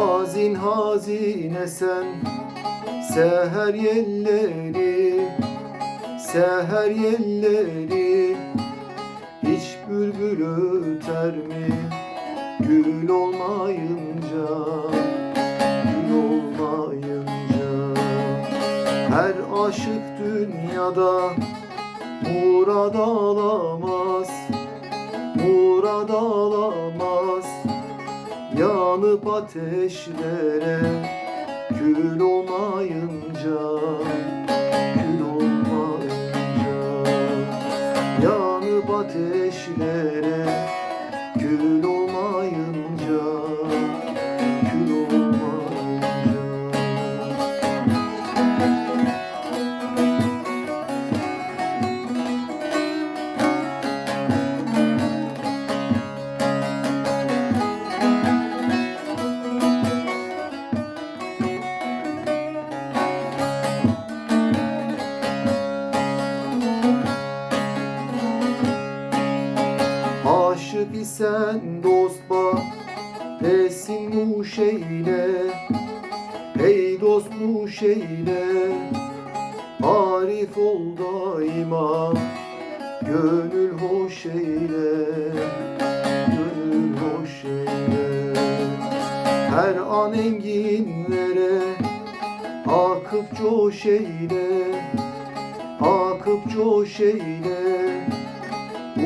Hazin hazine sen Seher yelleri Seher yelleri Hiç bülbül öter mi? Gül olmayınca Gül olmayınca Her aşık dünyada Murad alamaz Murad alamaz Yanıp ateşlere Kül olmayınca Kül olmayınca Yanıp ateşlere Kül olmayınca Aşık isen dost bak Resim nuş eyle Ey dost nuş eyle Arif ol daima Gönül hoş eyle Gönül hoş eyle. Her an enginlere Akıp coş eyle Akıp coş eyle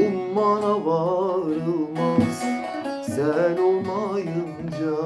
Ummana varılmaz. Sen olmayınca